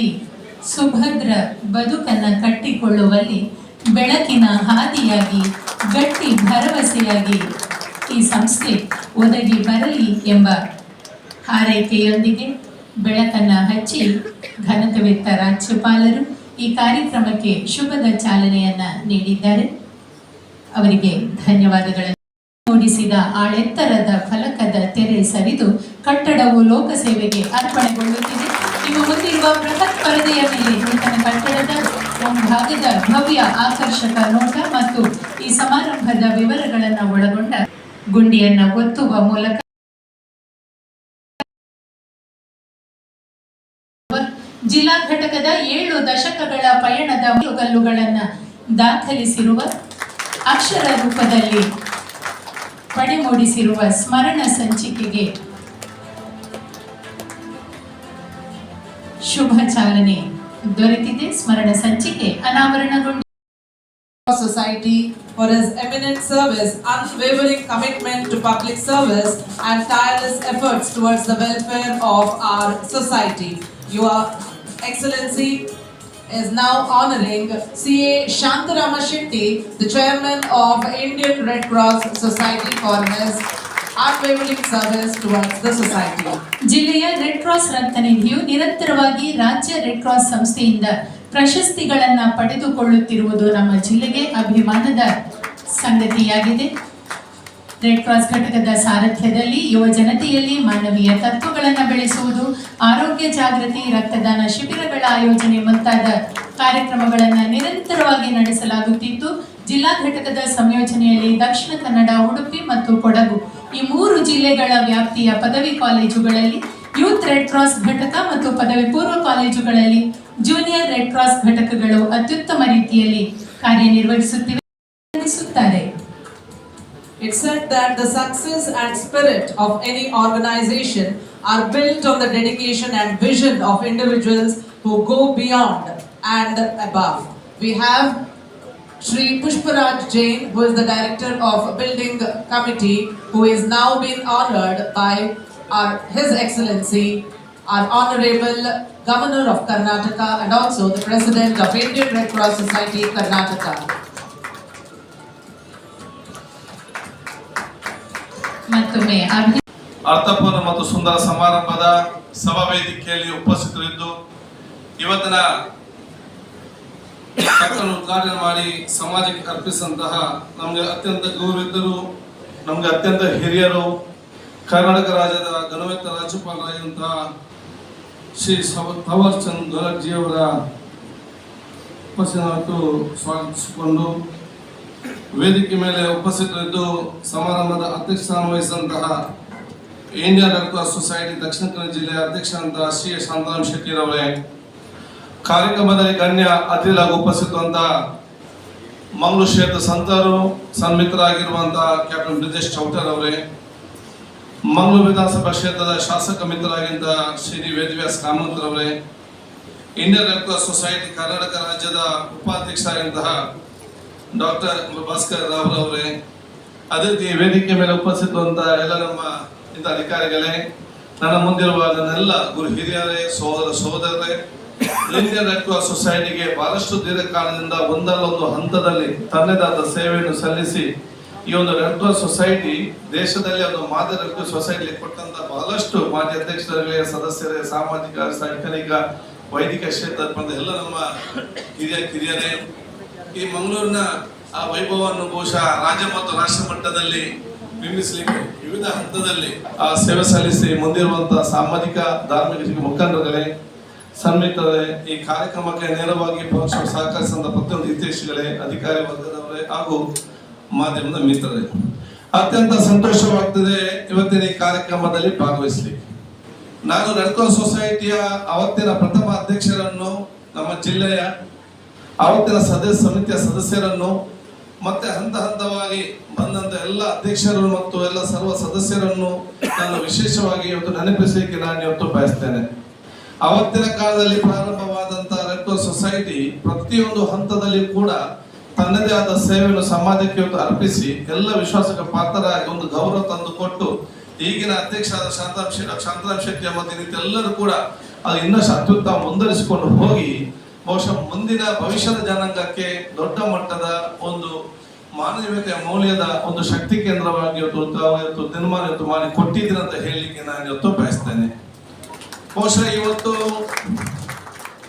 ಮಂದಿ ಸುಭದ್ರ ಬದುಕನ್ನ ಕಟ್ಟಿಕೊಳ್ಳುವಲ್ಲಿ ಬೆಳಕಿನ ಹಾದಿಯಾಗಿ, ಗಟ್ಟಿ ಭರವಸೆಯಾಗಿ ಈ ಸಂಸ್ಥೆ ಒದಗಿ ಬರಲಿ ಎಂಬ ಹಾರೈಕೆಯೊಂದಿಗೆ ಬೆಳಕನ್ನ ಹಚ್ಚಿ ಘನತವೆತ್ತ ರಾಜ್ಯಪಾಲರು ಈ ಕಾರ್ಯಕ್ರಮಕ್ಕೆ ಶುಭದ ಚಾಲನೆಯನ್ನ ನೀಡಿದ್ದಾರೆ. ಅವರಿಗೆ ಧನ್ಯವಾದಗಳನ್ನು ಮೂಡಿಸಿದ ಆಳೆತ್ತರದ ಫಲಕದ ತೆರೆ ಸರಿದು ಕಟ್ಟಡವು ಲೋಕಸೇವೆಗೆ ಅರ್ಪಣೆಗೊಳ್ಳುತ್ತಿದೆ. ನಿಮ್ಮ ಹೊಂದಿರುವ ಬೃಹತ್ ಪರದೆಯ ಮೇಲೆ ನೂತನ ಕಟ್ಟಡದ ಭಾಗದ ಭವ್ಯ ಆಕರ್ಷಕ ನೋಟ ಮತ್ತು ಈ ಸಮಾರಂಭದ ವಿವರಗಳನ್ನು ಒಳಗೊಂಡ ಗುಂಡಿಯನ್ನು ಒತ್ತುವ ಮೂಲಕ ಜಿಲ್ಲಾ ಘಟಕದ ಏಳು ದಶಕಗಳ ಪಯಣದ ಕಲ್ಲುಗಳನ್ನು ದಾಖಲಿಸಿರುವ ಅಕ್ಷರ ರೂಪದಲ್ಲಿ ಪಡೆಮೂಡಿಸಿರುವ ಸ್ಮರಣ ಸಂಚಿಕೆಗೆ ಶುಭ ಚಾಲನೆ ದೊರೆತಿದೆ ಸ್ಮರಣ ಸಂಚಿಕೆ ಅನಾವರಣಗೊಂಡು Society for his eminent service, unwavering commitment to public service, and tireless efforts towards the welfare of our society. Your Excellency is now honoring C.A. Shantarama Shetty, the chairman of Indian Red Cross Society for his ಜಿಲ್ಲೆಯ red cross ರಕ್ತ ನಿಧಿಯು ನಿರಂತರವಾಗಿ ರಾಜ್ಯ red cross ಸಂಸ್ಥೆಯಿಂದ ಪ್ರಶಸ್ತಿಗಳನ್ನು ಪಡೆದುಕೊಳ್ಳುತ್ತಿರುವುದು ನಮ್ಮ ಜಿಲ್ಲೆಗೆ ಅಭಿಮಾನದ ಸಂಗತಿಯಾಗಿದೆ. ರೆಡ್ ಕ್ರಾಸ್ ಘಟಕದ ಸಾರಥ್ಯದಲ್ಲಿ ಯುವ ಜನತೆಯಲ್ಲಿ ಮಾನವೀಯ ತತ್ವಗಳನ್ನು ಬೆಳೆಸುವುದು, ಆರೋಗ್ಯ ಜಾಗೃತಿ, ರಕ್ತದಾನ ಶಿಬಿರಗಳ ಆಯೋಜನೆ ಮುಂತಾದ ಕಾರ್ಯಕ್ರಮಗಳನ್ನು ನಿರಂತರವಾಗಿ ನಡೆಸಲಾಗುತ್ತಿದ್ದು, ಜಿಲ್ಲಾ ಘಟಕದ ಸಂಯೋಜನೆಯಲ್ಲಿ ದಕ್ಷಿಣ ಕನ್ನಡ ಉಡುಪಿ ಮತ್ತು ಕೊಡಗು ಈ ಮೂರು ಜಿಲ್ಲೆಗಳ ವ್ಯಾಪ್ತಿಯ ಪದವಿ ಕಾಲೇಜುಗಳಲ್ಲಿ ಯೂತ್ ರೆಡ್ ಕ್ರಾಸ್ ಘಟಕ ಮತ್ತು ಪದವಿ ಪೂರ್ವ ಕಾಲೇಜುಗಳಲ್ಲಿ ಜೂನಿಯರ್ ರೆಡ್ ಕ್ರಾಸ್ ಘಟಕಗಳು ಅತ್ಯುತ್ತಮ ರೀತಿಯಲ್ಲಿ ಕಾರ್ಯನಿರ್ವಹಿಸುತ್ತಿವೆ ನಡೆಸುತ್ತಾರೆ It said that the success and spirit of any organization are built on the dedication and vision of individuals who go beyond and above. We have Sri Pushparaj Jain, who is the director of Building Committee, who is now being honored by our, His Excellency, our Honorable Governor of Karnataka, and also the President of Indian Red Cross Society, Karnataka. ಅರ್ಥಪೂರ್ಣ ಮತ್ತು ಸುಂದರ ಸಮಾರಂಭದ ಸಭಾ ವೇದಿಕೆಯಲ್ಲಿ ಉಪಸ್ಥಿತರಿದ್ದು ಇವತ್ತಿನ ಕಟ್ಟಡ ಉದ್ಘಾಟನೆ ಮಾಡಿ ಸಮಾಜಕ್ಕೆ ಅರ್ಪಿಸಿದಂತಹ ನಮಗೆ ಅತ್ಯಂತ ಗೌರವಿದ್ದರು ನಮಗೆ ಅತ್ಯಂತ ಹಿರಿಯರು ಕರ್ನಾಟಕ ರಾಜ್ಯದ ಗಣವೆತ್ತ ರಾಜ್ಯಪಾಲರಾಗಿರುವಂತಹ ಶ್ರೀ ಥವರ್ ಚಂದ್ ಗೊಲರ್ಜಿ ಅವರ ಉಪಸ್ಥಿತ ಸ್ವಾಗತಿಸಿಕೊಂಡು ವೇದಿಕೆ ಮೇಲೆ ಉಪಸ್ಥಿತರಿದ್ದು ಸಮಾರಂಭದ ಅಧ್ಯಕ್ಷಸ್ಥಾನ ವಹಿಸಿದಂತಹ Indian red society Dakshina Kannada ಜಿಲ್ಲೆಯ ಅಧ್ಯಕ್ಷರಾದಂತಹ ಶ್ರೀ ಶಾಂತಾರಾಮ್ ಶೆಟ್ಟಿರವರೇ. ಕಾರ್ಯಕ್ರಮದಲ್ಲಿ ಗಣ್ಯ ಅತಿಥಿಗಳಾಗಿ ಉಪಸ್ಥಿತವಂತ ಮಂಗಳೂರು ಕ್ಷೇತ್ರ ಸಂತರು ಸನ್ಮಿತ್ರರಾಗಿರುವಂತಹ ಕ್ಯಾಪ್ಟನ್ ಬ್ರಿಜೇಶ್ ಚೌಟರ್ ಅವರೇ, ಮಂಗಳೂರು ವಿಧಾನಸಭಾ ಕ್ಷೇತ್ರದ ಶಾಸಕ ಮಿತ್ರರಾಗಿದ್ದ ಶ್ರೀ ವೇದವ್ಯಾಸ್ ಕಾಮಂತರ್ ಅವರೇ Indian red cross society Karnataka ರಾಜ್ಯದ ಉಪಾಧ್ಯಕ್ಷರಾಗಿದ್ದಂತಹ ಡಾಕ್ಟರ್ ಭಾಸ್ಕರ್ ರಾವ್ ಅವರೇ, ಅದೇ ರೀತಿ ವೇದಿಕೆ ಮೇಲೆ ಉಪಸ್ಥಿತವಂತ ಎಲ್ಲ ನಮ್ಮ ಇಂಥ ಅಧಿಕಾರಿಗಳೇ, ನನ್ನ ಮುಂದಿರುವ ನನ್ನೆಲ್ಲ ಗುರು ಹಿರಿಯರೇ, ಸಹೋದರ ಸಹೋದರರೇ ಇಂಡಿಯನ್ ರೆಡ್ ಸೊಸೈಟಿಗೆ ಬಹಳಷ್ಟು ದೀರ್ಘಕಾಲದಿಂದ ಒಂದಲ್ಲೊಂದು ಹಂತದಲ್ಲಿ ತನ್ನದಾದ ಸೇವೆಯನ್ನು ಸಲ್ಲಿಸಿ ಈ ಒಂದು ರೆಡ್ ಕ್ರಾಸ್ ಸೊಸೈಟಿ ದೇಶದಲ್ಲಿ ಒಂದು ಮಾದರಿ ರೆಡ್ ಕ್ರಾಸ್ ಸೊಸೈಟಿ ಕೊಟ್ಟಂತ ಬಹಳಷ್ಟು ಮಾಜಿ ಅಧ್ಯಕ್ಷರೇ, ಸದಸ್ಯರೇ, ಸಾಮಾಜಿಕ ಶೈಕ್ಷಣಿಕ ವೈದಿಕ ಕ್ಷೇತ್ರ ಎಲ್ಲ ನಮ್ಮ ಹಿರಿಯ ಕಿರಿಯರೇ, ಈ ಮಂಗಳೂರಿನ ಆ ವೈಭವವನ್ನು ಬಹುಶಃ ರಾಜ್ಯ ಮತ್ತು ರಾಷ್ಟ್ರ ಮಟ್ಟದಲ್ಲಿ ಬಿಂಬಿಸಲಿಕ್ಕೆ ವಿವಿಧ ಹಂತದಲ್ಲಿ ಆ ಸೇವೆ ಸಲ್ಲಿಸಿ ಮುಂದಿರುವಂತಹ ಸಾಮಾಜಿಕ, ಧಾರ್ಮಿಕ ಮುಖಂಡರುಗಳೇ ಸನ್ಮಿತರೇ ಈ ಕಾರ್ಯಕ್ರಮಕ್ಕೆ ನೇರವಾಗಿ ಪರೋಕ್ಷ ಸಹಕರಿಸಿದ ಪ್ರತಿಯೊಂದು ಹಿತೈಷಿಗಳೇ, ಅಧಿಕಾರಿ ವರ್ಗದವರೇ ಹಾಗೂ ಮಾಧ್ಯಮದ ಮಿತ್ರರೇ. ಅತ್ಯಂತ ಸಂತೋಷವಾಗ್ತದೆ ಇವತ್ತಿನ ಈ ಕಾರ್ಯಕ್ರಮದಲ್ಲಿ ಭಾಗವಹಿಸಲಿಕ್ಕೆ. ನಾನು ನಡ್ಕೋ ಸೊಸೈಟಿಯ ಅವತ್ತಿನ ಪ್ರಥಮ ಅಧ್ಯಕ್ಷರನ್ನು, ನಮ್ಮ ಜಿಲ್ಲೆಯ ಅವತ್ತಿನ ಸದಸ್ಯ ಸಮಿತಿಯ ಸದಸ್ಯರನ್ನು, ಮತ್ತೆ ಹಂತ ಹಂತವಾಗಿ ಬಂದಂತ ಎಲ್ಲ ಅಧ್ಯಕ್ಷರು ಮತ್ತು ಎಲ್ಲ ಸರ್ವ ಸದಸ್ಯರನ್ನು ನಾನು ವಿಶೇಷವಾಗಿ ಇವತ್ತು ನೆನಪಿಸಲಿಕ್ಕೆ ನಾನು ಇವತ್ತು ಬಯಸ್ತೇನೆ. ಅವತ್ತಿನ ಕಾಲದಲ್ಲಿ ಪ್ರಾರಂಭವಾದಂತಹ ರೆಡ್ ಕ್ರಾಸ್ ಸೊಸೈಟಿ ಪ್ರತಿಯೊಂದು ಹಂತದಲ್ಲಿ ಕೂಡ ತನ್ನದೇ ಆದ ಸೇವೆಯನ್ನು ಸಮಾಜಕ್ಕೆ ಅರ್ಪಿಸಿ ಎಲ್ಲ ವಿಶ್ವಾಸಕ್ಕೆ ಪಾತ್ರರಾಗಿ ಒಂದು ಗೌರವ ತಂದು ಕೊಟ್ಟು ಈಗಿನ ಅಧ್ಯಕ್ಷರಾದ ಶಾಂತರಾಮ್ ಶೆಟ್ಟಿ ಶಾಂತರಾಮ್ ಶೆಟ್ಟಿ ಮತ್ತು ಎಲ್ಲರೂ ಕೂಡ ಅದು ಇನ್ನಷ್ಟು ಅತ್ಯುತ್ತಮ ಮುಂದುವರಿಸಿಕೊಂಡು ಹೋಗಿ ಬಹುಶಃ ಮುಂದಿನ ಭವಿಷ್ಯದ ಜನಾಂಗಕ್ಕೆ ದೊಡ್ಡ ಮಟ್ಟದ ಒಂದು ಮಾನವೀಯತೆಯ ಮೌಲ್ಯದ ಒಂದು ಶಕ್ತಿ ಕೇಂದ್ರವಾಗಿ ಇವತ್ತು ಇವತ್ತು ಇವತ್ತು ಮಾಡಿ ಕೊಟ್ಟಿದ್ದೀರ ಅಂತ ಹೇಳಲಿಕ್ಕೆ ನಾನು ಇವತ್ತು ಬಯಸ್ತೇನೆ. ಬಹುಶಃ ಇವತ್ತು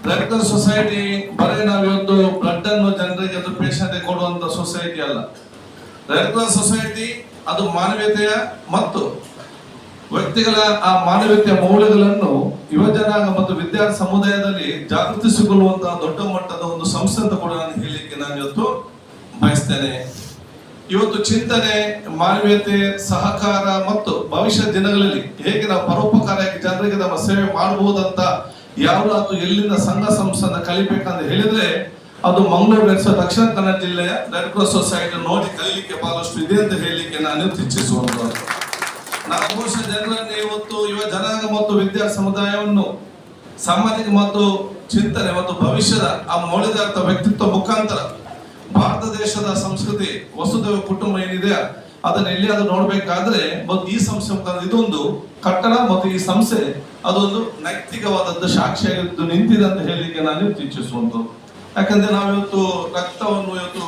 ರೆಡ್ ಸೊಸೈಟಿ ಬರೀ ನಾವು ಇವತ್ತು ಬ್ಲಡ್ ಅನ್ನು ಜನರಿಗೆ ಅದು ಪೇಷಂಟ್ ಕೊಡುವಂತ ಸೊಸೈಟಿ ಅಲ್ಲ. ರೆಡ್ ಸೊಸೈಟಿ ಅದು ಮಾನವೀಯತೆಯ ಮತ್ತು ವ್ಯಕ್ತಿಗಳ ಆ ಮಾನವೀಯತೆಯ ಮೌಲ್ಯಗಳನ್ನು ಯುವಜನಾಂಗ ಮತ್ತು ವಿದ್ಯಾರ್ಥಿ ಸಮುದಾಯದಲ್ಲಿ ಜಾಗೃತಿಸಿಕೊಳ್ಳುವಂತಹ ದೊಡ್ಡ ಮಟ್ಟದ ಒಂದು ಸಂಸ್ಥೆ ಅಂತ ಕೂಡ ನಾನು ಹೇಳಲಿಕ್ಕೆ ನಾನು ಇವತ್ತು ಬಯಸ್ತೇನೆ. ಇವತ್ತು ಚಿಂತನೆ, ಮಾನವೀಯತೆ, ಸಹಕಾರ ಮತ್ತು ಭವಿಷ್ಯ ದಿನಗಳಲ್ಲಿ ಹೇಗೆ ನಾವು ಪರೋಪಕಾರಿಯಾಗಿ ಜನರಿಗೆ ನಮ್ಮ ಸೇವೆ ಮಾಡಬಹುದಂತ ಯಾರು ಎಲ್ಲಿಂದ ಸಂಘ ಸಂಸ್ಥೆನ ಕಲಿಬೇಕಂತ ಹೇಳಿದ್ರೆ ಅದು ಮಂಗಳೂರು ದಕ್ಷಿಣ ಕನ್ನಡ ಜಿಲ್ಲೆಯ ರೆಡ್ ಕ್ರಾಸ್ ಸೊಸೈಟಿ ನೋಡಿ ಕಲಿಲಿಕ್ಕೆ ಬಹಳಷ್ಟು ಇದೆ ಅಂತ ಹೇಳಲಿಕ್ಕೆ ನಾನು ಇಚ್ಛಿಸುವಂತದ್ದು ನಾನು ಬಹುಶಃ ಜನರನ್ನು ಇವತ್ತು ಯುವ ಜನಾಂಗ ಮತ್ತು ವಿದ್ಯಾರ್ಥಿ ಸಮುದಾಯವನ್ನು ಸಾಮಾಜಿಕ ಮತ್ತು ಚಿಂತನೆ ಮತ್ತು ಭವಿಷ್ಯದ ಆ ಮೌಲ್ಯದಾರ್ಥ ವ್ಯಕ್ತಿತ್ವ ಮುಖಾಂತರ ಭಾರತ ದೇಶದ ಸಂಸ್ಕೃತಿ ವಸುದೇವ ಕುಟುಂಬ ಏನಿದೆ, ಅದನ್ನ ಎಲ್ಲಿಯಾದ್ರೂ ನೋಡ್ಬೇಕಾದ್ರೆ ಮತ್ತು ಈ ಸಂಸ್ಥೆ ಇದೊಂದು ಕಟ್ಟಡ ಮತ್ತು ಈ ಸಂಸ್ಥೆ ಅದೊಂದು ನೈತಿಕವಾದದ್ದು ಸಾಕ್ಷಿಯಾಗಿದ್ದು ನಿಂತಿದೆ ಅಂತ ಹೇಳಲಿಕ್ಕೆ ನಾನು ಇಚ್ಛಿಸುವಂಥದ್ದು. ಯಾಕಂದ್ರೆ ನಾವಿವತ್ತು ರಕ್ತವನ್ನು ಇವತ್ತು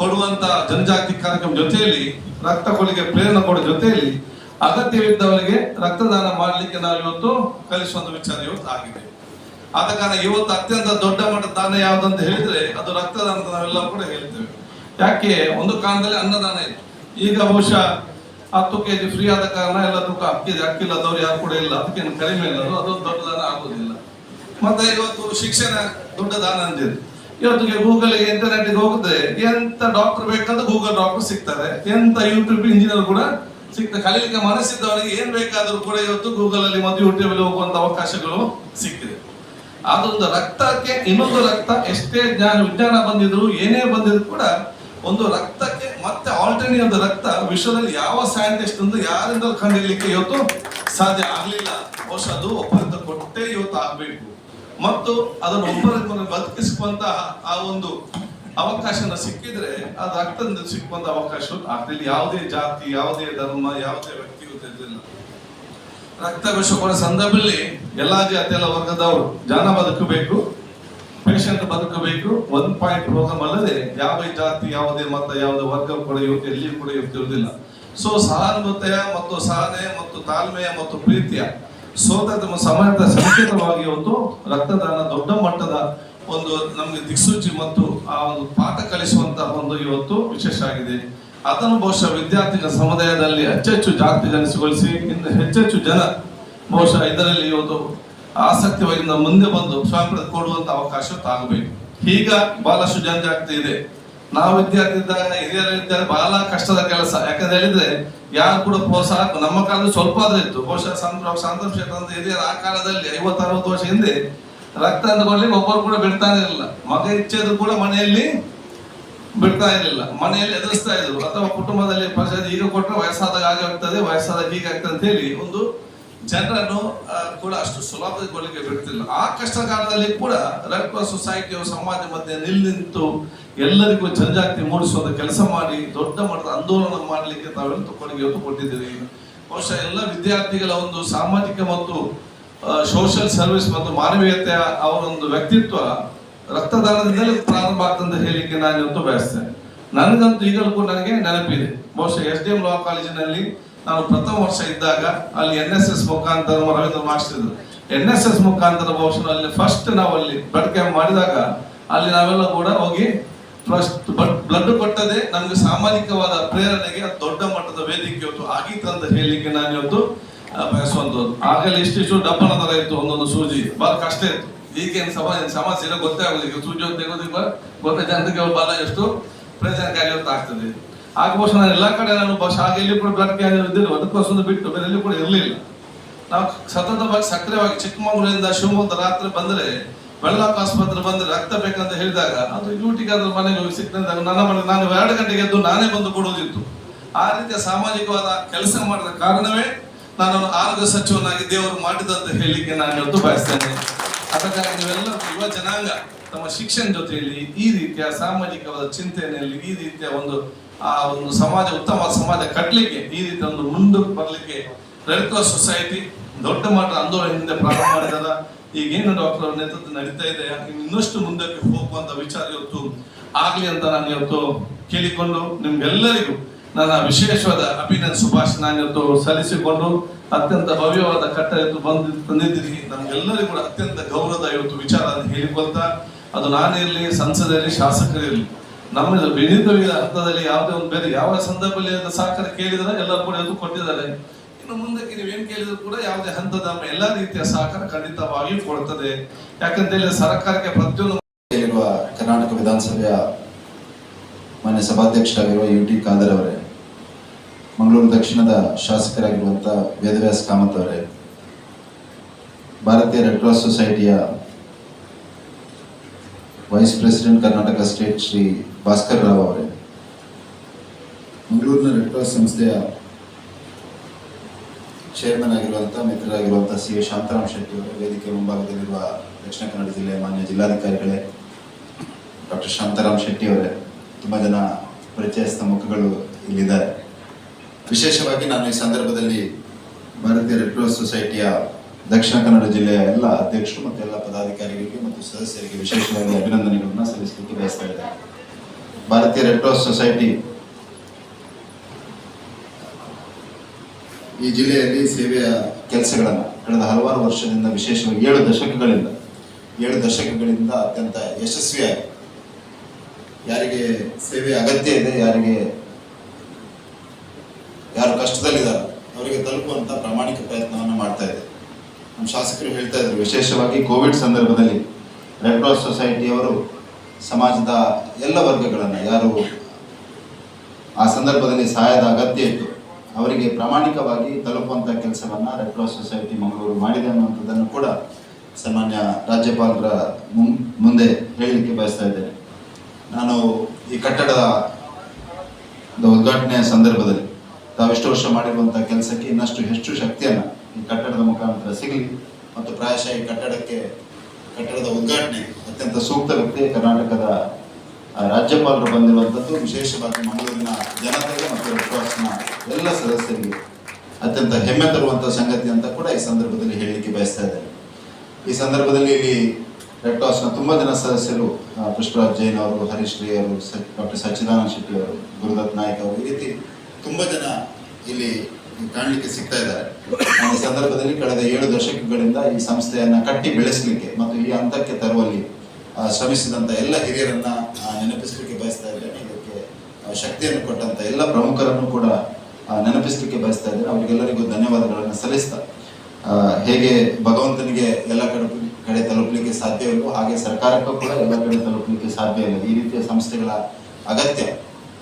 ಕೊಡುವಂತ ಜನಜಾತಿ ಕಾರ್ಯಕ್ರಮ ಜೊತೆಯಲ್ಲಿ, ರಕ್ತ ಕೊಡುಗೆ ಪ್ರೇರಣೆ ಕೊಡೋ ಜೊತೆಯಲ್ಲಿ ಅಗತ್ಯವಿದ್ದವರಿಗೆ ರಕ್ತದಾನ ಮಾಡಲಿಕ್ಕೆ ನಾವು ಇವತ್ತು ಕಲಿಸುವಂತ ವಿಚಾರ ಇವತ್ತು ಆಗಿದೆ ಆದ ಕಾರಣ ಇವತ್ತು ಅತ್ಯಂತ ದೊಡ್ಡ ಮಟ್ಟದ ದಾನ ಯಾವ್ದಂತ ಹೇಳಿದ್ರೆ ಅದು ರಕ್ತದಾನ ಅಂತ ನಾವೆಲ್ಲ ಕೂಡ ಹೇಳ್ತೇವೆ. ಯಾಕೆ? ಒಂದು ಕಾಲದಲ್ಲಿ ಅನ್ನದಾನ ಇತ್ತು. ಈಗ ಬಹುಶಃ ಹತ್ತು ಕೆ ಜಿ ಫ್ರೀ ಆದ ಕಾರಣ ಎಲ್ಲ ತೂಕ ಅಕ್ಕಿ ಅಕ್ಕಿಲ್ಲದವ್ರು ಯಾರು ಕೂಡ ಇಲ್ಲ. ಅದಕ್ಕೆ ಕಡಿಮೆ ಇಲ್ಲ ಅದು. ದೊಡ್ಡ ದಾನ ಆಗುದಿಲ್ಲ ಮತ್ತೆ ಇವತ್ತು ಶಿಕ್ಷಣ ದೊಡ್ಡ ದಾನ ಅಂತಿದೆ ಇವತ್ತಿಗೆ ಗೂಗಲ್ ಇಂಟರ್ನೆಟ್ಗೆ ಹೋಗಿದ್ರೆ ಎಂತ ಡಾಕ್ಟರ್ ಬೇಕಂದ್ರೆ ಗೂಗಲ್ ಡಾಕ್ಟರ್ ಸಿಗ್ತಾರೆ. ಎಂತ ಯೂಟ್ಯೂಬ್ ಇಂಜಿನಿಯರ್ ಕೂಡ ಸಿಗ್ತದೆ ಕಲೀಲಿಕ್ಕೆ ಮನಸ್ಸಿದ್ದವರಿಗೆ ಏನ್ ಬೇಕಾದ್ರೂ ಕೂಡ ಇವತ್ತು ಗೂಗಲ್ ಅಲ್ಲಿ ಮತ್ತು ಯೂಟ್ಯೂಬ್ ಅಲ್ಲಿ ಹೋಗುವಂತ ಅವಕಾಶಗಳು ಸಿಕ್ಕಿದೆ. ಅದೊಂದು ರಕ್ತಕ್ಕೆ ಇನ್ನೊಂದು ರಕ್ತ ಎಷ್ಟೇ ಜ್ಞಾನ ವಿಜ್ಞಾನ ಬಂದಿದ್ರು, ಏನೇ ಬಂದಿದ್ರು ಕೂಡ ಒಂದು ರಕ್ತಕ್ಕೆ ಮತ್ತೆ ಒಂದು ರಕ್ತ ವಿಶ್ವದಲ್ಲಿ ಯಾವ ಸೈಂಟಿಸ್ಟ್ ಅಂದ್ರೆ ಯಾರಿಂದ ಕಂಡಿಡ್ಲಿಕ್ಕೆ ಇವತ್ತು ಸಾಧ್ಯ ಆಗ್ಲಿಲ್ಲ. ಬಹುಶಃ ಅದು ಒಪ್ಪಂದ ಕೊಟ್ಟೇ ಇವತ್ತು ಆಗ್ಬೇಕು. ಮತ್ತು ಅದನ್ನು ಒಬ್ಬರಿಗೊಬ್ಬರು ಬದುಕಿಸುವಂತಹ ಆ ಒಂದು ಅವಕಾಶನ ಸಿಕ್ಕಿದ್ರೆ ಆ ರಕ್ತದಿಂದ ಸಿಕ್ಕುವಂತ ಅವಕಾಶ ಆಗ್ತಿಲ್ಲ. ಯಾವುದೇ ಜಾತಿ, ಯಾವುದೇ ಧರ್ಮ, ಯಾವುದೇ ವ್ಯಕ್ತಿ ಇರಲಿಲ್ಲ ರಕ್ತ ಕೊಡೋ ಸಂದರ್ಭದಲ್ಲಿ ಎಲ್ಲಾ ಜಾತಿ ಎಲ್ಲ ವರ್ಗದವರು ಜನ ಬದುಕಬೇಕು ಪೇಷಂಟ್ ಬದುಕಬೇಕು. ಒನ್ ಪಾಯಿಂಟ್ ಪ್ರೋಗ್ರಾಮ್ ಅಲ್ಲದೆ ಯಾವ ಜಾತಿ, ಯಾವುದೇ ಮತ, ಯಾವುದೇ ವರ್ಗ ಕೂಡ ಇವತ್ತು ಎಲ್ಲಿಯೂ ಕೂಡ ಇವತ್ತು ಇರುವುದಿಲ್ಲ. ಸೊ ಸಹಾನುಭೂತಿಯ ಮತ್ತು ಸಹನೆ ಮತ್ತು ತಾಳ್ಮೆಯ ಮತ್ತು ಪ್ರೀತಿಯ ಸೋತ ತಮ್ಮ ಸಂಕೇತವಾಗಿ ಒಂದು ರಕ್ತದಾನ ದೊಡ್ಡ ಮಟ್ಟದ ಒಂದು ನಮಗೆ ದಿಕ್ಸೂಚಿ ಮತ್ತು ಆ ಒಂದು ಪಾಠ ಕಲಿಸುವಂತಹ ಒಂದು ಇವತ್ತು ವಿಶೇಷ ಆಗಿದೆ. ಅದನ್ನು ಬಹುಶಃ ವಿದ್ಯಾರ್ಥಿಗಳ ಸಮುದಾಯದಲ್ಲಿ ಹೆಚ್ಚೆಚ್ಚು ಜಾಗೃತಿ ಜನಿಸಿಗೊಳಿಸಿ ಇನ್ನು ಹೆಚ್ಚೆಚ್ಚು ಜನ ಬಹುಶಃ ಇದರಲ್ಲಿ ಒಂದು ಆಸಕ್ತಿ ನಾವು ಮುಂದೆ ಬಂದು ಸ್ವಾತಂತ್ರ್ಯ ಕೊಡುವಂತ ಅವಕಾಶ ತಾಗಬೇಕು. ಈಗ ಬಹಳಷ್ಟು ಜನಜಾಗೃತಿ ಇದೆ. ನಾವು ವಿದ್ಯಾರ್ಥಿ ಇದ್ದಾಗ ಹಿರಿಯರಿದ್ದಾಗ ಬಹಳ ಕಷ್ಟದ ಕೆಲಸ. ಯಾಕಂದ್ರೆ ಹೇಳಿದ್ರೆ, ಯಾರು ಕೂಡ ಪ್ರೋತ್ಸಾಹ ನಮ್ಮ ಕಾಲದಲ್ಲಿ ಸ್ವಲ್ಪ ಆದ್ರೆ ಇತ್ತು. ಬಹುಶಃ ಸಂತ ಸಂತೋಷ ಅಂತ ಹಿರಿಯರ ಆ ಕಾಲದಲ್ಲಿ ಐವತ್ತು, ಅರವತ್ತು ವರ್ಷ ಹಿಂದೆ ರಕ್ತ ಅಂದ್ಕೊಳ್ಳಿ, ಒಬ್ಬರು ಕೂಡ ಬಿಡ್ತಾನೆ ಇರಲಿಲ್ಲ. ಮಗ ಇಚ್ಛೆದು ಕೂಡ ಮನೆಯಲ್ಲಿ ಬಿಡ್ತಾ ಇರಲಿಲ್ಲ. ಮನೆಯಲ್ಲಿ ಎದುರಿಸ್ತಾ ಇದ್ರು. ಅಥವಾ ಕುಟುಂಬದಲ್ಲಿ ಪರಿಸ್ಥಿತಿ ಈಗ ಕೊಟ್ಟರೆ ವಯಸ್ಸಾದಾಗ ಹಾಗೆ ಆಗ್ತದೆ ವಯಸ್ಸಾದಾಗ ಹೀಗಾಗ್ತದೆ ಅಂತ ಹೇಳಿ ಒಂದು ಜನರನ್ನು ಕೂಡ ಅಷ್ಟು ಸುಲಭಗೊಳಿಗೆ ಬಿಡ್ತಿಲ್ಲ ಆ ಕಷ್ಟ ಕಾಲದಲ್ಲಿ ಕೂಡ ರೆಡ್ ಕ್ರಾಸ್ ಸಮಾಜ ಮಧ್ಯೆ ನಿಲ್ಲಿಂತು ಎಲ್ಲರಿಗೂ ಜನಜಾಗೃತಿ ಮೂಡಿಸುವಂತ ಕೆಲಸ ಮಾಡಿ, ದೊಡ್ಡ ಮಟ್ಟದ ಆಂದೋಲನ ಮಾಡಲಿಕ್ಕೆ ತಾವೆಲ್ಲ ಕೊಡುಗೆ ಕೊಟ್ಟಿದ್ದೀರಿ. ಬಹುಶಃ ಎಲ್ಲ ವಿದ್ಯಾರ್ಥಿಗಳ ಒಂದು ಸಾಮಾಜಿಕ ಮತ್ತು ಸೋಷಿಯಲ್ ಸರ್ವಿಸ್ ಮತ್ತು ಮಾನವೀಯತೆಯ ಅವರೊಂದು ವ್ಯಕ್ತಿತ್ವ ರಕ್ತದಾನದಿಂದಲೇ ಪ್ರಾರಂಭ ಆಗ್ತಂತ ಹೇಳಲಿಕ್ಕೆ ನಾನು ಇವತ್ತು ಬಯಸ್ತೇನೆ. ನನಗಂತೂ ಈಗಲೂ ನನಗೆ ನೆನಪಿದೆ. ಬಹುಶಃ ಎಸ್ ಡಿ ಎಂ ಲಾ ಕಾಲೇಜಿನಲ್ಲಿ ನಾನು ಪ್ರಥಮ ವರ್ಷ ಇದ್ದಾಗ ಅಲ್ಲಿ ಎನ್ ಎಸ್ ಎಸ್ ಮುಖಾಂತರ Ravindra master N S S ಮುಖಾಂತರ ಬಹುಶಃ ಅಲ್ಲಿ ಫಸ್ಟ್ ನಾವು ಅಲ್ಲಿ ಬ್ಲಡ್ ಕ್ಯಾಂಪ್ ಮಾಡಿದಾಗ ಅಲ್ಲಿ ನಾವೆಲ್ಲ ಕೂಡ ಹೋಗಿ ಫಸ್ಟ್ ಬ್ಲಡ್ ಕೊಟ್ಟದೆ ನಮಗೆ ಸಾಮಾಜಿಕವಾದ ಪ್ರೇರಣೆಗೆ ದೊಡ್ಡ ಮಟ್ಟದ ವೇದಿಕೆ ಇವತ್ತು ಆಗಿತ್ತು ಅಂತ ಹೇಳಲಿಕ್ಕೆ ನಾನು ಇವತ್ತು ಬಯಸುವಂಥದ್ದು. ಆಗಲೇ ಇಷ್ಟಿಷ್ಟು ಡಬ್ಬನ ತರ ಇತ್ತು ಒಂದೊಂದು ಸೂಜಿ. ಬಹಳ ಕಷ್ಟ ಇತ್ತು. ಈಗೇನು ಸಮಾಜ ಸಮಸ್ಯೆ ಗೊತ್ತೇ ಆಗುದಿಲ್ಲ. ಒಂದು ತೆಗೋದಿಲ್ಲ ಗೊತ್ತ ಜನರಿಗೆ ಬಲ ಎಷ್ಟು? ಪ್ರಯೋಜನಕಾರಿ ಅಂತ ಆಗ್ತದೆ. ಆಗ ಬಹುಶಃ ನಾನು ಎಲ್ಲಾ ಕಡೆ ನಾನು ಬಹುಶಃ ಆಗ ಎಲ್ಲಿ ಕೂಡ ಬ್ಲಡ್ ಕ್ಯಾನ್ಸರ್ ಇದ್ದಿಲ್ಲ. ಅದಕ್ಕೋಸ್ಕರ ಬಿಟ್ಟು ಬೇರೆ ಎಲ್ಲಿ ಕೂಡ ಇರಲಿಲ್ಲ. ನಾವು ಸತತವಾಗಿ ಸಕ್ರಿಯವಾಗಿ ಚಿಕ್ಕಮಗಳೂರಿಂದ ಶಿವಮೊಗ್ಗ ರಾತ್ರಿ ಬಂದ್ರೆ, ಬೆಳ್ಳಾಕ ಆಸ್ಪತ್ರೆ ಬಂದ್ರೆ ರಕ್ತ ಬೇಕಂತ ಹೇಳಿದಾಗ, ಅದು ಡ್ಯೂಟಿಗೆ ಅದ್ರ ಮನೆಗೆ ಹೋಗಿ ಸಿಕ್ಕಿದಾಗ ನನ್ನ ಮನೆ ನಾನು ಎರಡು ಗಂಟೆಗೆ ಎದ್ದು ನಾನೇ ಬಂದು ಕೊಡೋದಿತ್ತು ಆ ರೀತಿಯ ಸಾಮಾಜಿಕವಾದ ಕೆಲಸ ಮಾಡಿದ ಕಾರಣವೇ ನಾನು ಆರೋಗ್ಯ ಸಚಿವನಾಗಿ ದೇವರು ಮಾಡಿದಂತ ಹೇಳಲಿಕ್ಕೆ ನಾನು ಇವತ್ತು ಬಯಸ್ತೇನೆ. ಅದಕ್ಕಾಗಿ ನೀವೆಲ್ಲ ಯುವ ಜನಾಂಗ, ತಮ್ಮ ಶಿಕ್ಷಣ ಜೊತೆಯಲ್ಲಿ ಈ ರೀತಿಯ ಸಾಮಾಜಿಕವಾದ ಚಿಂತನೆಯಲ್ಲಿ ಈ ರೀತಿಯ ಒಂದು, ಆ ಒಂದು ಸಮಾಜ, ಉತ್ತಮ ಸಮಾಜ ಕಟ್ಟಲಿಕ್ಕೆ ಈ ರೀತಿಯ ಒಂದು ಮುಂದೆ ಬರಲಿಕ್ಕೆ ರೆಡ್ ಕ್ರಾಸ್ ಸೊಸೈಟಿ ದೊಡ್ಡ ಮಟ್ಟ ಆಂದೋಲನದಿಂದ ಪ್ರಾರಂಭ ಮಾಡಿದಾರ ಈಗೇನು ಡಾಕ್ಟರ್ ಅವರ ನೇತೃತ್ವ ನಡೀತಾ ಇದೆ, ಇನ್ನಷ್ಟು ಮುಂದಕ್ಕೆ ಹೋಗುವಂತ ವಿಚಾರ ಇವತ್ತು ಆಗ್ಲಿ ಅಂತ ನಾನು ಇವತ್ತು ಕೇಳಿಕೊಂಡು ನಿಮ್ಗೆಲ್ಲರಿಗೂ ನನ್ನ ವಿಶೇಷವಾದ ಅಭಿನಂದ ನಾನು ಇವತ್ತು ಸಲ್ಲಿಸಿಕೊಂಡು ಅತ್ಯಂತ ಭವ್ಯವಾದ ಕಟ್ಟ ಇವತ್ತು ಬಂದು ತಂದಿದ್ದೀರಿ. ನಮ್ಗೆಲ್ಲರಿಗೂ ಕೂಡ ಅತ್ಯಂತ ಗೌರವದ ಇವತ್ತು ವಿಚಾರ ಅಂತ ಹೇಳಿಕೊಳ್ತಾ, ಅದು ನಾನಿರಲಿ ಸಂಸದರಲ್ಲಿ ಶಾಸಕರಿರಲಿ ನಮ್ಮ ವಿವಿಧ ಅರ್ಥದಲ್ಲಿ ಯಾವುದೇ ಒಂದು ಬೇರೆ ಯಾವ ಸಂದರ್ಭದಲ್ಲಿ ಸಹಕಾರ ಕೇಳಿದ್ರೆ ಎಲ್ಲರೂ ಕೂಡ ಇವತ್ತು ಕೊಟ್ಟಿದ್ದಾರೆ. ಇನ್ನು ಮುಂದಕ್ಕೆ ನೀವೇನು ಕೇಳಿದ್ರು ಕೂಡ ಯಾವುದೇ ಹಂತದ ಎಲ್ಲಾ ರೀತಿಯ ಸಹಕಾರ ಖಂಡಿತವಾಗಿಯೂ ಕೊಡ್ತದೆ ಯಾಕಂತ ಹೇಳಿದ್ರೆ ಸರ್ಕಾರಕ್ಕೆ ಪ್ರತಿಯೊಂದು ಕರ್ನಾಟಕ ವಿಧಾನಸಭೆಯ ಮಾನ್ಯ ಸಭಾಧ್ಯಕ್ಷರಾಗಿರುವ ಯು ಟಿ ಖಾದರ್ ಅವರೇ ಮಂಗಳೂರು ದಕ್ಷಿಣದ ಶಾಸಕರಾಗಿರುವಂಥ ವೇದವ್ಯಾಸ್ ಕಾಮತ್ ಅವರೇ, ಭಾರತೀಯ red cross ಸೊಸೈಟಿಯ vice president Karnataka state Shri Bhaskar Rao ಅವರೇ, ಮಂಗಳೂರಿನ ರೆಡ್ ಕ್ರಾಸ್ ಸಂಸ್ಥೆಯ ಚೇರ್ಮನ್ ಆಗಿರುವಂಥ ಮಿತ್ರರಾಗಿರುವಂಥ ಸಿ ಎ ಶಾಂತರಾಮ್ ಶೆಟ್ಟಿ ಅವರು, ವೇದಿಕೆ ಮುಂಭಾಗದಲ್ಲಿರುವ ದಕ್ಷಿಣ ಕನ್ನಡ ಜಿಲ್ಲೆಯ ಮಾನ್ಯ ಜಿಲ್ಲಾಧಿಕಾರಿಗಳೇ, ಡಾಕ್ಟರ್ ಶಾಂತಾರಾಮ್ ಶೆಟ್ಟಿ ಅವರೇ, ತುಂಬ ಜನ ಪರಿಚಯಸ್ಥ ಮುಖಗಳು ಇಲ್ಲಿದ್ದಾರೆ. ವಿಶೇಷವಾಗಿ ನಾನು ಈ ಸಂದರ್ಭದಲ್ಲಿ ಭಾರತೀಯ ರೆಡ್ ಕ್ರಾಸ್ ಸೊಸೈಟಿಯ ದಕ್ಷಿಣ ಕನ್ನಡ ಜಿಲ್ಲೆಯ ಎಲ್ಲ ಅಧ್ಯಕ್ಷರು ಮತ್ತು ಎಲ್ಲ ಪದಾಧಿಕಾರಿಗಳಿಗೆ ಮತ್ತು ಸದಸ್ಯರಿಗೆ ವಿಶೇಷವಾಗಿ ಅಭಿನಂದನೆಗಳನ್ನು ಸಲ್ಲಿಸಲಿಕ್ಕೆ ಬಯಸ್ತಾ ಇದ್ದಾರೆ ಭಾರತೀಯ ರೆಡ್ ಕ್ರಾಸ್ ಸೊಸೈಟಿ ಈ ಜಿಲ್ಲೆಯಲ್ಲಿ ಸೇವೆಯ ಕೆಲಸಗಳನ್ನು ಕಳೆದ ಹಲವಾರು ವರ್ಷದಿಂದ ವಿಶೇಷವಾಗಿ ಏಳು ದಶಕಗಳಿಂದ ಏಳು ದಶಕಗಳಿಂದ ಅತ್ಯಂತ ಯಶಸ್ವಿಯಾಗಿ ಯಾರಿಗೆ ಸೇವೆ ಅಗತ್ಯ ಇದೆ, ಯಾರಿಗೆ ಯಾರು ಕಷ್ಟದಲ್ಲಿದ್ದಾರೆ. ಅವರಿಗೆ ತಲುಪುವಂತ ಪ್ರಾಮಾಣಿಕ ಪ್ರಯತ್ನವನ್ನು ಮಾಡ್ತಾ ಇದೆ. ನಮ್ಮ ಶಾಸಕರು ಹೇಳ್ತಾ ಇದ್ರು, ವಿಶೇಷವಾಗಿ ಕೋವಿಡ್ ಸಂದರ್ಭದಲ್ಲಿ ರೆಡ್ ಕ್ರಾಸ್ ಸೊಸೈಟಿಯವರು ಸಮಾಜದ ಎಲ್ಲ ವರ್ಗಗಳನ್ನು ಯಾರು ಆ ಸಂದರ್ಭದಲ್ಲಿ ಸಹಾಯದ ಅಗತ್ಯ ಇತ್ತು, ಅವರಿಗೆ ಪ್ರಾಮಾಣಿಕವಾಗಿ ತಲುಪುವಂತ ಕೆಲಸವನ್ನ ರೆಡ್ ಕ್ರಾಸ್ ಸೊಸೈಟಿ ಮಂಗಳೂರು ಮಾಡಿದೆ ಅನ್ನುವಂಥದ್ದನ್ನು ಕೂಡ ಸನ್ಮಾನ್ಯ ರಾಜ್ಯಪಾಲರ ಮುಂದೆ ಹೇಳಲಿಕ್ಕೆ ಬಯಸ್ತಾ ಇದ್ದೇನೆ. ನಾನು ಈ ಕಟ್ಟಡದ ಉದ್ಘಾಟನೆಯ ಸಂದರ್ಭದಲ್ಲಿ ತಾವೆಷ್ಟು ವರ್ಷ ಮಾಡಿರುವಂತಹ ಕೆಲಸಕ್ಕೆ ಇನ್ನಷ್ಟು ಹೆಚ್ಚು ಶಕ್ತಿಯನ್ನು ಈ ಕಟ್ಟಡದ ಮುಖಾಂತರ ಸಿಗಲಿ ಮತ್ತು ಪ್ರಾಯಶಃ ಈ ಕಟ್ಟಡಕ್ಕೆ, ಕಟ್ಟಡದ ಉದ್ಘಾಟನೆ ಅತ್ಯಂತ ಸೂಕ್ತ ವ್ಯಕ್ತಿ ಕರ್ನಾಟಕದ ರಾಜ್ಯಪಾಲರು ಬಂದಿರುವಂಥದ್ದು, ವಿಶೇಷವಾಗಿ ಮಂಗಳೂರಿನ ಜನತೆಗೆ ಮತ್ತು ವಿಶ್ವಾಸನ ಎಲ್ಲ ಸದಸ್ಯರಿಗೆ ಅತ್ಯಂತ ಹೆಮ್ಮೆ ತರುವಂತಹ ಸಂಗತಿ ಅಂತ ಕೂಡ ಈ ಸಂದರ್ಭದಲ್ಲಿ ಹೇಳಲಿಕ್ಕೆ ಬಯಸ್ತಾ ಇದ್ದಾರೆ ಈ ಸಂದರ್ಭದಲ್ಲಿ ಇಲ್ಲಿ ರೆಡ್ ಕ್ರಾಸ್ನ ತುಂಬಾ ಜನ ಸದಸ್ಯರು ಪುಷ್ಪರಾಜ್ ಜೈನ್ ಅವರು, ಹರೀಶ್ ರೇ ಅವರು ಡಾಕ್ಟರ್ ಸಚ್ಚಿದಾನಂದ ಶೆಟ್ಟಿ ಅವರು, ಗುರುದತ್ ನಾಯ್ಕ ಅವರು ಈ ರೀತಿ ತುಂಬಾ ಜನ ಇಲ್ಲಿ ಕಾಣಲಿಕ್ಕೆ ಸಿಗ್ತಾ ಇದ್ದಾರೆ. ಈ ಸಂದರ್ಭದಲ್ಲಿ ಕಳೆದ ಏಳು ದಶಕಗಳಿಂದ ಈ ಸಂಸ್ಥೆಯನ್ನ ಕಟ್ಟಿ ಬೆಳೆಸಲಿಕ್ಕೆ ಮತ್ತು ಈ ಹಂತಕ್ಕೆ ತರುವಲ್ಲಿ ಶ್ರಮಿಸಿದಂತ ಎಲ್ಲ ಹಿರಿಯರನ್ನ ನೆನಪಿಸಲಿಕ್ಕೆ ಬಯಸ್ತಾ ಇದ್ದೇನೆ. ಇದಕ್ಕೆ ಶಕ್ತಿಯನ್ನು ಕೊಟ್ಟಂತ ಎಲ್ಲ ಪ್ರಮುಖರನ್ನು ಕೂಡ ನೆನಪಿಸಲಿಕ್ಕೆ ಬಯಸ್ತಾ ಇದ್ದೇನೆ. ಅವರಿಗೆಲ್ಲರಿಗೂ ಧನ್ಯವಾದಗಳನ್ನು ಸಲ್ಲಿಸ್ತಾ ಹೇಗೆ ಭಗವಂತನಿಗೆ ಎಲ್ಲ ಕಡೆ ಕಡೆ ತಲುಪಲಿಕ್ಕೆ ಸಾಧ್ಯವಿಲ್ಲ ಹಾಗೆ ಸರ್ಕಾರಕ್ಕೂ ಕೂಡ ಎಲ್ಲ ಕಡೆ ತಲುಪಲಿಕ್ಕೆ ಸಾಧ್ಯ ಇಲ್ಲ. ಈ ರೀತಿಯ ಸಂಸ್ಥೆಗಳ ಅಗತ್ಯ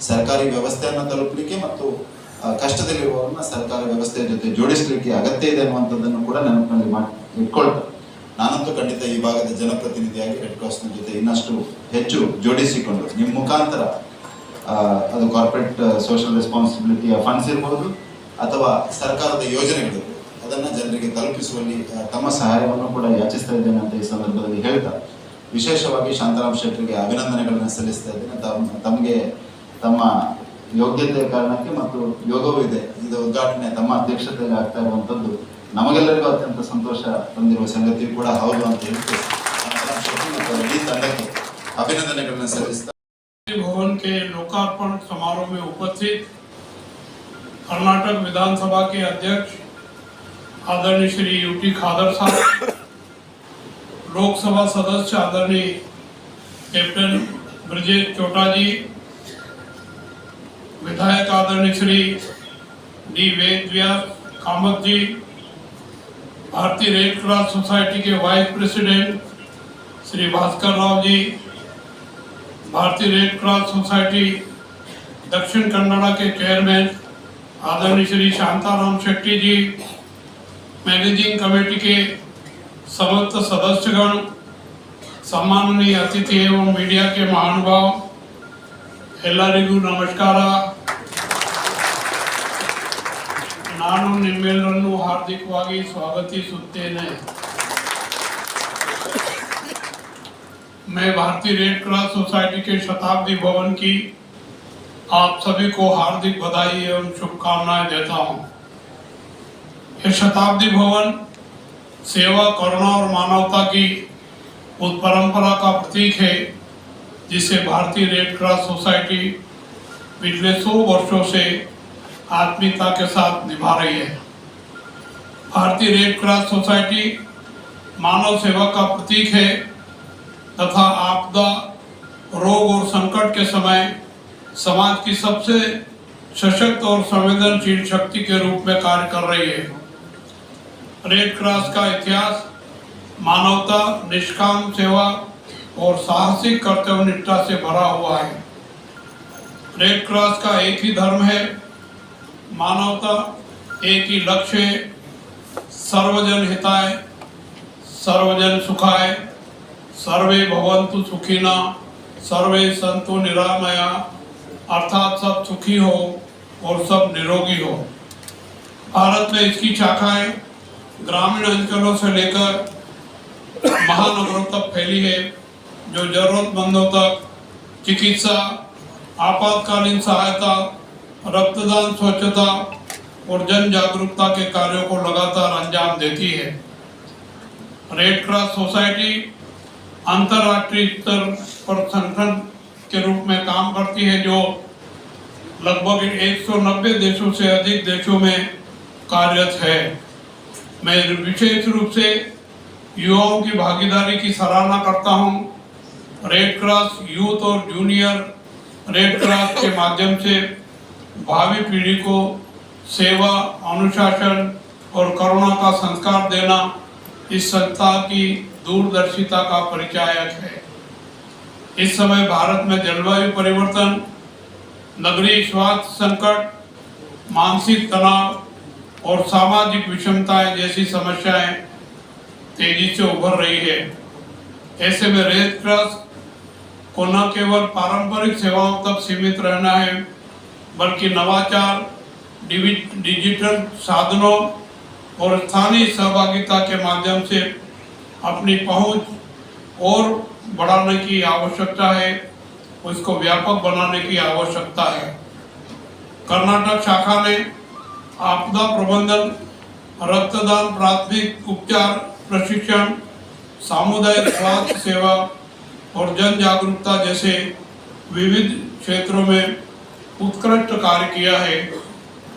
ಸರ್ಕಾರಿ ವ್ಯವಸ್ಥೆಯನ್ನು ತಲುಪಲಿಕ್ಕೆ ಮತ್ತು ಕಷ್ಟದಲ್ಲಿರುವವರನ್ನ ಸರ್ಕಾರ ವ್ಯವಸ್ಥೆಯ ಜೊತೆ ಜೋಡಿಸಲಿಕ್ಕೆ ಅಗತ್ಯ ಇದೆ ಅನ್ನುವಂಥದ್ದನ್ನು ಕೂಡ ನೆನಪಿನಲ್ಲಿ ಮಾಡಿ ಇಟ್ಕೊಳ್ತಾರೆ. ನಾನಂತೂ ಖಂಡಿತ ಈ ಭಾಗದ ಜನಪ್ರತಿನಿಧಿಯಾಗಿ ರೆಡ್ ಕ್ರಾಸ್ನ ಜೊತೆ ಇನ್ನಷ್ಟು ಹೆಚ್ಚು ಜೋಡಿಸಿಕೊಂಡು ನಿಮ್ಮ ಮುಖಾಂತರ ಅದು ಕಾರ್ಪೊರೇಟ್ ಸೋಷಿಯಲ್ ರೆಸ್ಪಾನ್ಸಿಬಿಲಿಟಿಯ ಫಂಡ್ಸ್ ಇರ್ಬೋದು, ಅಥವಾ ಸರ್ಕಾರದ ಯೋಜನೆಗಳು, ಅದನ್ನ ಜನರಿಗೆ ತಲುಪಿಸುವಲ್ಲಿ ತಮ್ಮ ಸಹಾಯವನ್ನು ಕೂಡ ಯಾಚಿಸ್ತಾ ಇದ್ದೇನೆ ಅಂತ ಈ ಸಂದರ್ಭದಲ್ಲಿ ಹೇಳ್ತಾ ವಿಶೇಷವಾಗಿ ಶಾಂತಾರಾಮ್ ಶೆಟ್ಟರಿಗೆ ಅಭಿನಂದನೆಗಳನ್ನು ಸಲ್ಲಿಸ್ತಾ ಇದ್ದೇನೆ ತಮ್ಮ, ತಮಗೆ ತಮ್ಮ ಯೋಗ್ಯತೆಯ ಕಾರಣಕ್ಕೆ ಮತ್ತು ಯೋಗವೂ ಇದೆ ಇದು ಉದ್ಘಾಟನೆ ತಮ್ಮ ಅಧ್ಯಕ್ಷತೆಯಲ್ಲಿ ಆಗ್ತಾ ಇರುವಂತದ್ದು ನಮಗೆಲ್ಲರಿಗೂ ಅತ್ಯಂತ ಸಂತೋಷ ತಂದಿರುವ ಸಂಗತಿಯು ಕೂಡ ಹೌದು ಅಂತ ಹೇಳ್ತು ಶಾಂತಾರಾಮ್ ಶೆಟ್ಟಿ ಮತ್ತು ಅವರ ಇಡೀ ತಂಡಕ್ಕೆ ಅಭಿನಂದನೆಗಳನ್ನು ಸಲ್ಲಿಸ್ತಾ भवन के लोकार्पण समारोह में उपस्थित कर्नाटक विधानसभा के अध्यक्ष आदरणीय श्री यूटी खादर साहब लोकसभा सदस्य आदरणीय कैप्टन ब्रजेश चोटा जी विधायक आदरणीय श्री डी वेद व्यास कामत जी, भारतीय रेड क्रॉस सोसाइटी के वाइस प्रेसिडेंट श्री भास्कर राव जी, भारतीय red cross society Dakshina Kannada के चेयरमैन आदरणीय श्री शांताराम शेट्टी जी, मैनेजिंग कमेटी के समस्त सदस्यगण, सम्माननीय अतिथि एवं मीडिया के महानुभाव ಎಲ್ಲರಿಗೂ ನಮಸ್ಕಾರ ನಾನು ನಿಮ್ಮೆಲ್ಲರನ್ನು ಹಾರ್ದಿಕವಾಗಿ ಸ್ವಾಗತಿಸುತ್ತೇನೆ मैं भारतीय रेड क्रॉस सोसाइटी के शताब्दी भवन की आप सभी को हार्दिक बधाई एवं शुभकामनाएं देता हूं। यह शताब्दी भवन सेवा करुणा और मानवता की उस परंपरा का प्रतीक है जिसे भारतीय रेड क्रॉस सोसाइटी पिछले सौ वर्षों से आत्मीयता के साथ निभा रही है। भारतीय रेड क्रॉस सोसाइटी मानव सेवा का प्रतीक है तथा आपदा, रोग और संकट के समय समाज की सबसे सशक्त और संवेदनशील शक्ति के रूप में कार्य कर रही है। रेड क्रॉस का इतिहास, मानवता, निष्काम सेवा और साहसिक कर्तव्य निष्ठा से भरा हुआ है। रेड क्रॉस का एक ही धर्म है, मानवता एक ही लक्ष्य है, सर्वजन हिताय, सर्वजन सुखाय, सर्वे भवंतु सुखिना, सर्वे संतु निरामया, अर्थात सब सुखी हो और सब निरोगी हो। भारत में इसकी शाखाएँ ग्रामीण अंचलों से लेकर महानगरों तक फैली है। जो जरूरतमंदों तक चिकित्सा, आपातकालीन सहायता, रक्तदान, स्वच्छता और जन जागरूकता के कार्यों को लगातार अंजाम देती है रेड क्रॉस सोसाइटी अंतर्राष्ट्रीय स्तर पर संगठन के रूप में काम करती है, जो लगभग 190 देशों से अधिक देशों में कार्यरत है मैं विशेष रूप से युवाओं की भागीदारी की सराहना करता हूँ। रेड क्रॉस यूथ और जूनियर रेड क्रॉस के माध्यम से भावी पीढ़ी को सेवा, अनुशासन और करुणा का संस्कार देना इस संस्था की दूरदर्शिता का परिचायक है। इस समय भारत में जलवायु परिवर्तन, नगरीय स्वास्थ्य संकट, मानसिक तनाव और सामाजिक विषमताएँ जैसी समस्याएँ तेज़ी से उभर रही है। ऐसे में रेड क्रॉस को न केवल पारंपरिक सेवाओं तक सीमित रहना है, बल्कि नवाचार डिजिटल साधनों और स्थानीय सहभागिता के माध्यम से अपनी पहुँच और बढ़ाने की आवश्यकता है, उसको व्यापक बनाने की आवश्यकता है। कर्नाटक शाखा ने आपदा प्रबंधन, रक्तदान, प्राथमिक उपचार, प्रशिक्षण, सामुदायिक स्वास्थ्य सेवा और जन जागरूकता जैसे विविध क्षेत्रों में उत्कृष्ट कार्य किया है।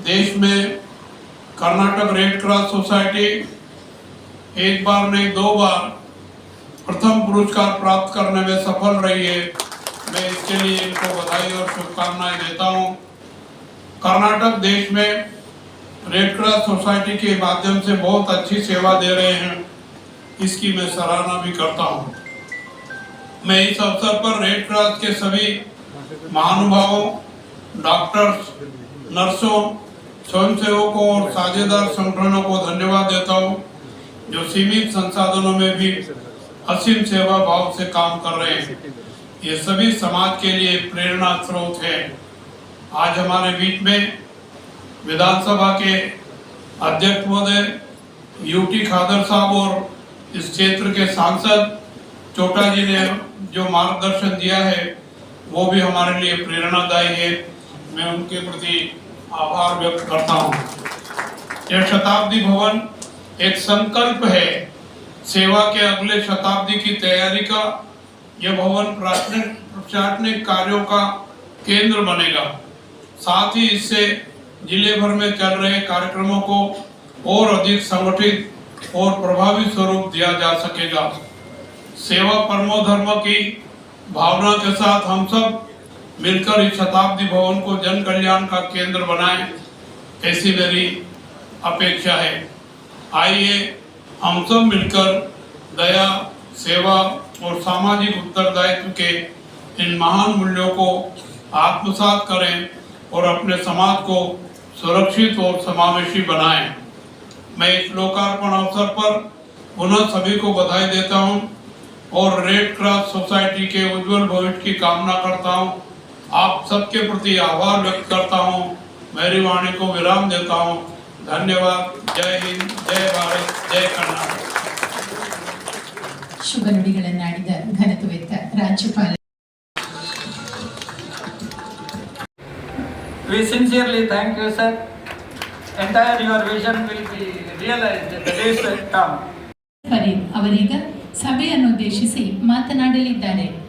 देश में कर्नाटक रेड क्रॉस सोसाइटी एक बार नहीं, दो बार प्रथम पुरस्कार प्राप्त करने में सफल रही है। मैं इसके लिए इनको बधाई और शुभकामनाएँ देता हूँ। कर्नाटक देश में रेड क्रॉस सोसाइटी के माध्यम से बहुत अच्छी सेवा दे रहे हैं। इसकी मैं सराहना भी करता हूँ। मैं इस अवसर पर रेड क्रॉस के सभी महानुभावों डॉक्टर्स नर्सों स्वयंसेवकों और साझेदार संगठनों को धन्यवाद देता हूँ, जो सीमित संसाधनों में भी असीम सेवा भाव से काम कर रहे हैं। ये सभी समाज के लिए प्रेरणा स्रोत है। आज हमारे बीच में विधानसभा के अध्यक्ष महोदय यूटी खादर साहब और इस क्षेत्र के सांसद चोटा जी ने जो मार्गदर्शन दिया है, वो भी हमारे लिए प्रेरणादायी है। मैं उनके प्रति आभार व्यक्त करता हूँ। यह शताब्दी भवन एक संकल्प है। सेवा के अगले शताब्दी की तैयारी का यह भवन प्राथमिक प्रशासनिक कार्यों का केंद्र बनेगा। साथ ही इससे ज़िले भर में चल रहे कार्यक्रमों को और अधिक संगठित और प्रभावी स्वरूप दिया जा सकेगा। सेवा परमो धर्म की भावना के साथ हम सब मिलकर इस शताब्दी भवन को जन कल्याण का केंद्र बनाएँ, ऐसी मेरी अपेक्षा है। आइए हम सब मिलकर दया, सेवा और सामाजिक उत्तरदायित्व के इन महान मूल्यों को आत्मसात करें और अपने समाज को सुरक्षित और समावेशी बनाएँ। मैं इस लोकार्पण अवसर पर पुनः सभी को बधाई देता हूँ। और रेड क्रॉस सोसाइटी के उज्जवल भविष्य की कामना करता हूं आप सबके प्रति आभार व्यक्त करता हूं मेरी वाणी को विराम देता हूं धन्यवाद जय हिंद जय भारत जय कर्नाटक ಶುಭ ನುಡಿಗಳನ್ನಾಡಿದ ಘನತ್ವೆತ್ತ ರಾಜ್ಯಪಾಲ We sincerely thank you, sir. Entire your vision will be realized in the days to come. Farid ಅವರೀಗ ಸಭೆಯನ್ನುದ್ದೇಶಿಸಿ ಮಾತನಾಡಲಿದ್ದಾರೆ.